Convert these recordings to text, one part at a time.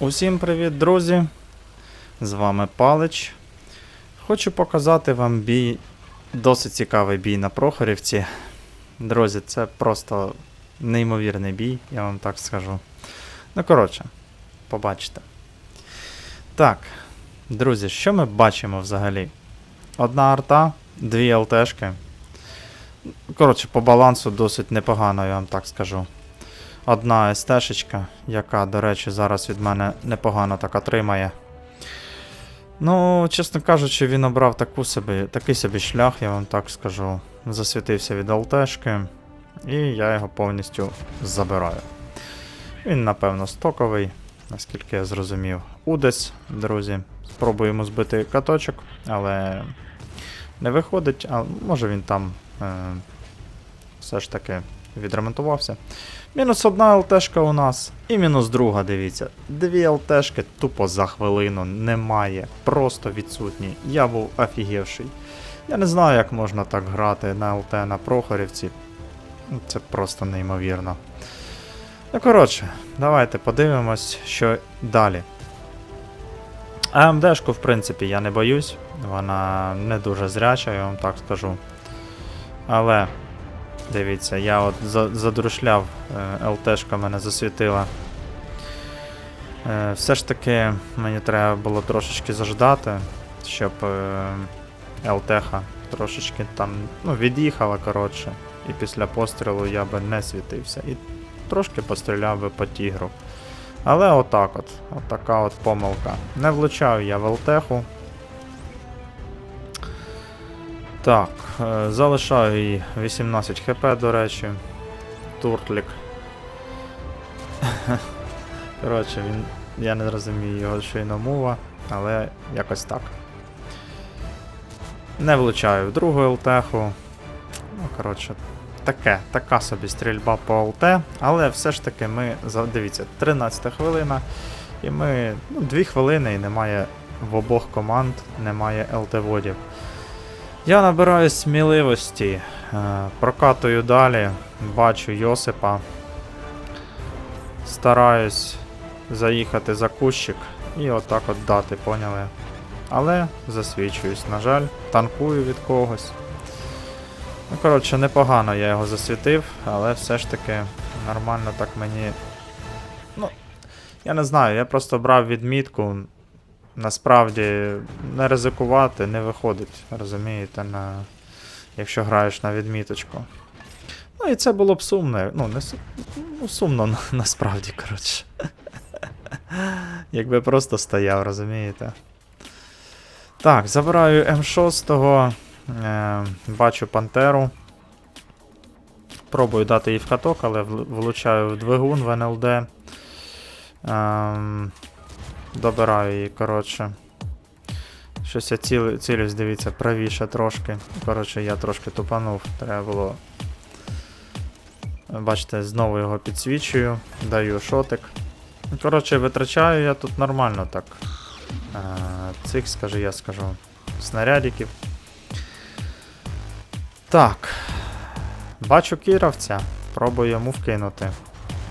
Усім привіт, друзі! З вами Палич. Хочу показати вам бій, досить цікавий бій на Прохорівці. Друзі, це просто неймовірний бій, я вам так скажу. Ну, коротше, побачите. Так, друзі, що ми бачимо взагалі? Одна арта, дві ЛТшки. Коротше, по балансу досить непогано, я вам так скажу. Одна СТшечка, яка, до речі, зараз від мене непогано так отримає. Ну, чесно кажучи, він обрав таку собі, такий собі шлях, я вам так скажу. Засвітився від ЛТшки, і я його повністю забираю. Він, напевно, стоковий, наскільки я зрозумів. Удес, друзі. Спробуємо збити каточок, але не виходить, а може він там е, все ж таки відремонтувався. Мінус одна ЛТшка у нас. І мінус друга, дивіться. Дві ЛТшки тупо за хвилину немає. Просто відсутні. Я був офігівший. Я не знаю, як можна так грати на ЛТ на Прохорівці. Це просто неймовірно. Ну, коротше, давайте подивимось, що далі. АМДшку, в принципі, я не боюсь. Вона не дуже зряча, я вам так скажу. Але Дивіться, я от задрушляв, е, ЛТшка мене засвітила. Е, Все ж таки мені треба було трошечки заждати, щоб е, ЛТха трошечки там ну, від'їхала, коротше. І після пострілу я би не світився. І трошки постріляв би по тігру. Але отак от, от така от помилка. Не влучаю я в ЛТху. Так, залишаю їй 18 хп, до речі. Туртлік. Коротше, він. Я не розумію його щойно мова, але якось так. Не влучаю в другу ЛТху. Ну, коротше, таке, така собі стрільба по ЛТ, але все ж таки ми. Дивіться, 13 хвилина. І ми. Ну, 2 хвилини і немає в обох команд, немає ЛТ-водів. Я набираю сміливості, е, прокатую далі, бачу Йосипа. Стараюсь заїхати за кущик і отак от дати, поняли? Але засвічуюсь, на жаль, танкую від когось. Ну, коротше, непогано я його засвітив, але все ж таки нормально так мені. Ну, я не знаю, я просто брав відмітку, насправді не ризикувати не виходить, розумієте, на... якщо граєш на відміточку. Ну і це було б сумно. Ну, не ну, сумно на- насправді, коротше. Якби просто стояв, розумієте. Так, забираю М6, е, бачу Пантеру. Пробую дати їй в каток, але влучаю в двигун в НЛД. Ем, Добираю її, коротше. Щось я ціли, цілюсь, дивіться, правіше трошки. Коротше, я трошки тупанув. Треба було. Бачите, знову його підсвічую, даю шотик. Коротше, витрачаю я тут нормально так. Е, цих, скажу, я скажу. Снарядиків. Так. Бачу кіровця. Пробую йому вкинути.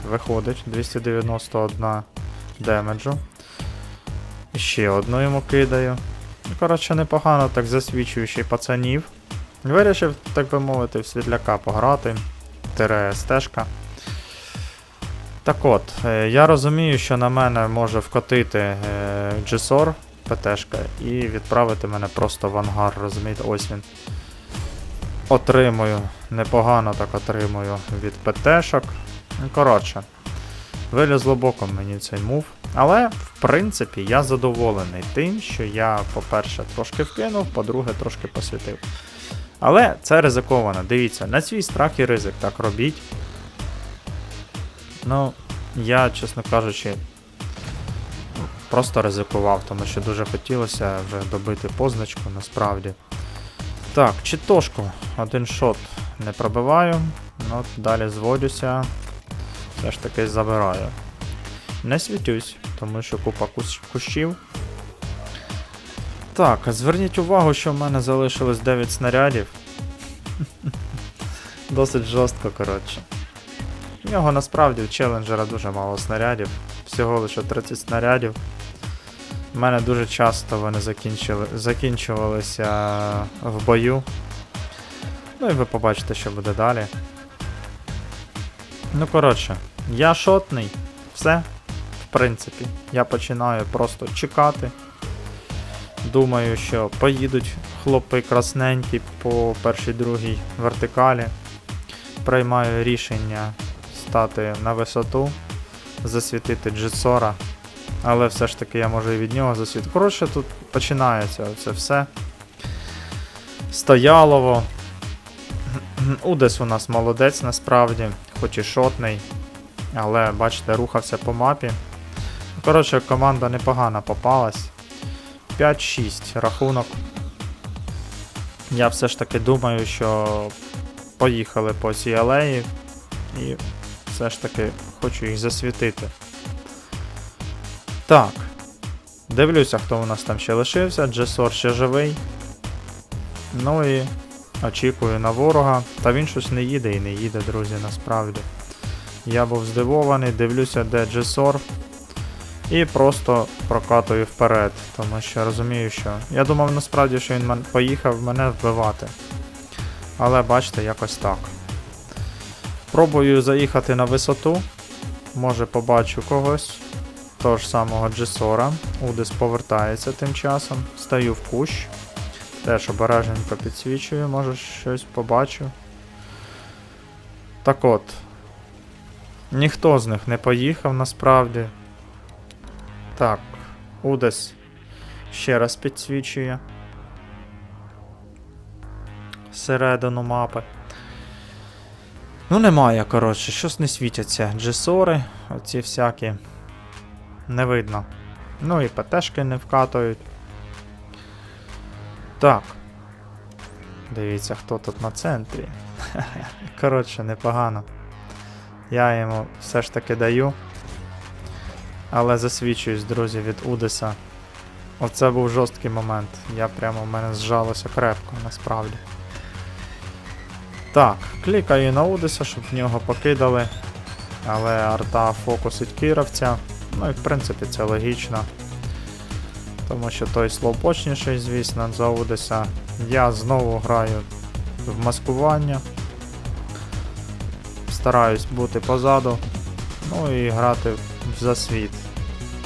Виходить 291 демеджу. Ще одну йому кидаю. Коротше, непогано так засвічуючи пацанів. Вирішив, так би мовити, в світляка пограти. Тире стежка. Так от, е, я розумію, що на мене може вкотити е, Джесор ПТшка і відправити мене просто в ангар, розумієте, ось він. Отримую, непогано так отримую від ПТшок. Коротше, вилізло боком мені цей мув. Але, в принципі, я задоволений тим, що я, по-перше, трошки вкинув, по-друге, трошки посвітив. Але це ризиковано. Дивіться, на свій страх і ризик так робіть. Ну, я, чесно кажучи, просто ризикував, тому що дуже хотілося вже добити позначку насправді. Так, читошку. Один шот не пробиваю. Ну, далі зводюся. Все ж таки забираю. Не світюсь, тому що купа кущів. Так, зверніть увагу, що в мене залишилось 9 снарядів. Досить жорстко, коротше. В нього насправді в челенджера дуже мало снарядів. всього лише 30 снарядів. У мене дуже часто вони закінчили, закінчувалися в бою. Ну і ви побачите, що буде далі. Ну, коротше, я шотний. Все. В принципі, я починаю просто чекати. Думаю, що поїдуть хлопи красненькі по першій другій вертикалі. Приймаю рішення стати на висоту, засвітити Джесора. Але все ж таки я можу і від нього засвітити. Коротше, тут починається це все. Стоялово. Удес у нас молодець насправді, хоч і шотний. Але бачите, рухався по мапі. Коротше, команда непогана попалась. 5-6 рахунок. Я все ж таки думаю, що поїхали по цій алеї і все ж таки хочу їх засвітити. Так. Дивлюся, хто у нас там ще лишився. Джесор ще живий. Ну і очікую на ворога. Та він щось не їде і не їде, друзі, насправді. Я був здивований, дивлюся, де Джесор. І просто прокатую вперед, тому що розумію, що. Я думав насправді, що він поїхав мене вбивати. Але бачите, якось так. Пробую заїхати на висоту. Може побачу когось. Того ж самого Джесора. Удис повертається тим часом. Стаю в кущ. Теж обережненько підсвічую, може щось побачу. Так от. Ніхто з них не поїхав насправді. Так, Удес ще раз підсвічує. Середину мапи. Ну, немає, коротше, щось не світяться. Джесори, оці всякі. Не видно. Ну і ПТшки не вкатують. Так. Дивіться, хто тут на центрі. Коротше, непогано. Я йому все ж таки даю. Але засвідчуюсь, друзі, від Удеса. Оце був жорсткий момент. Я прямо в мене зжалося крепко, насправді. Так, клікаю на Удеса, щоб в нього покидали. Але арта фокусить кіровця. Ну і в принципі це логічно. Тому що той слоупочніший, звісно, за Удеса. Я знову граю в маскування. Стараюсь бути позаду. Ну і грати в засвіт.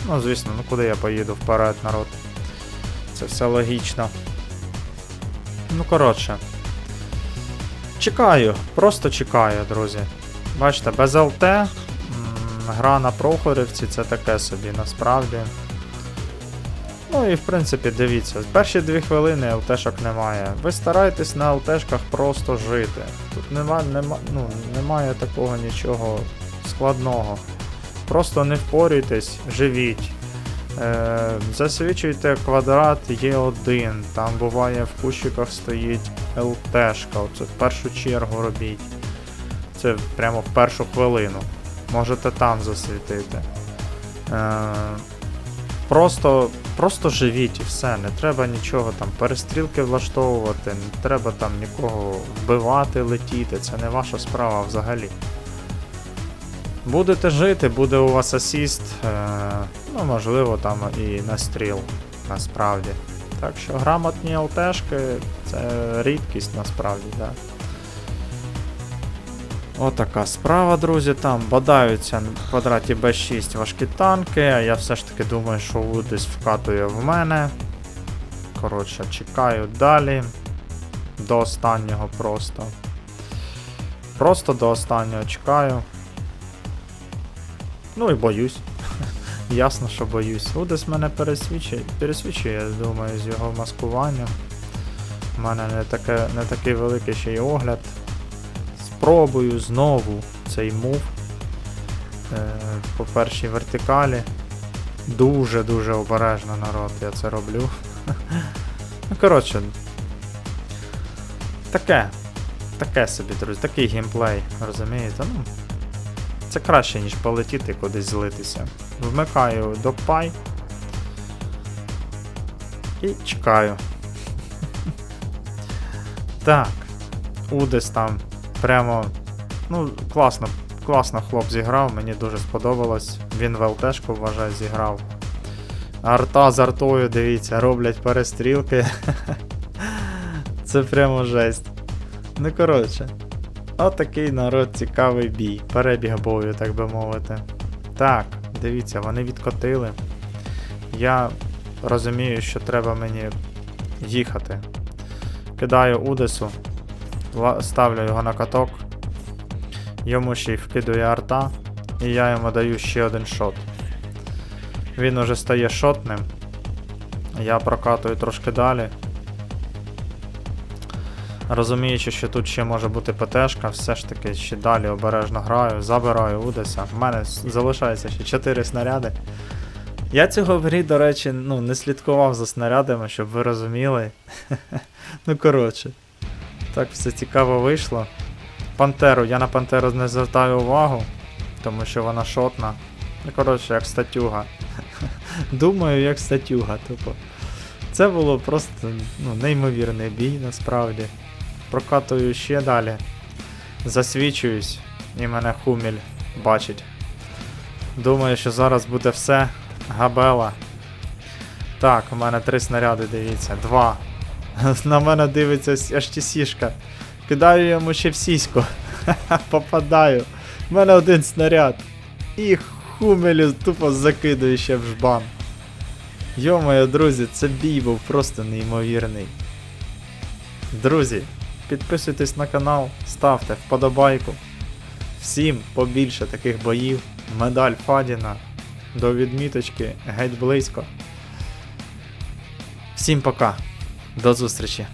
Ну, звісно, ну куди я поїду вперед, народ. Це все логічно. Ну, коротше. Чекаю, просто чекаю, друзі. Бачите, без ЛТ. Гра на Прохорівці це таке собі насправді. Ну і в принципі, дивіться, перші дві хвилини ЛТшок немає. Ви старайтесь на ЛТшках просто жити. Тут нема, нема, ну, немає такого нічого складного. Просто не впорюйтесь, живіть. Е, засвічуйте квадрат Є1. Там буває в кущиках стоїть ЛТшка. Оце в першу чергу робіть. Це прямо в першу хвилину. Можете там засвітити. Е, просто, просто живіть і все. Не треба нічого там перестрілки влаштовувати, не треба там нікого вбивати, летіти. Це не ваша справа взагалі. Будете жити, буде у вас асіст, е, ну можливо там і настріл, насправді. Так що грамотні ЛТшки це рідкість насправді, так. Отака справа, друзі, там бадаються в квадраті Б6 важкі танки, а я все ж таки думаю, що Удис вкатує в мене. Коротше, чекаю далі. До останнього просто. Просто до останнього чекаю. Ну і боюсь. Ясно, що боюсь. Удес мене пересвічує, пересвічує, я думаю, з його маскуванням. У мене не, таке, не такий великий ще й огляд. Спробую знову цей мув е, по першій вертикалі. Дуже-дуже обережно народ, я це роблю. ну, коротше. Таке. Таке собі, друзі, такий геймплей, розумієте? Ну, це краще, ніж полетіти кудись злитися. Вмикаю докпай. І чекаю. так. Удес там прямо. Ну, класно, класно хлоп зіграв, мені дуже сподобалось. Він в вважаю, зіграв. Арта з артою, дивіться, роблять перестрілки. Це прямо жесть. Ну коротше. Отакий народ цікавий бій. Перебіг бою, так би мовити. Так, дивіться, вони відкотили. Я розумію, що треба мені їхати. Кидаю Удесу, ставлю його на каток. Йому ще й вкидує арта, і я йому даю ще один шот. Він уже стає шотним. Я прокатую трошки далі. Розуміючи, що тут ще може бути ПТшка, все ж таки ще далі обережно граю, забираю Удеса. В мене залишається ще 4 снаряди. Я цього в грі, до речі, ну, не слідкував за снарядами, щоб ви розуміли. ну, коротше. Так все цікаво вийшло. Пантеру, я на Пантеру не звертаю увагу, тому що вона шотна. Ну, коротше, як статюга. Думаю, як статюга, тупо. Це було просто ну, неймовірний бій насправді. Прокатую ще далі. Засвічуюсь, і мене хуміль бачить. Думаю, що зараз буде все. Габела. Так, у мене три снаряди, дивіться, два. На мене дивиться аж тісішка. Кидаю йому ще в сіську. Попадаю. У мене один снаряд. І хумелю тупо закидую ще в жбан. Йо-моє, друзі, це бій був просто неймовірний. Друзі, підписуйтесь на канал, ставте вподобайку. Всім побільше таких боїв. Медаль Фадіна. До відміточки геть близько. Всім пока. До зустрічі!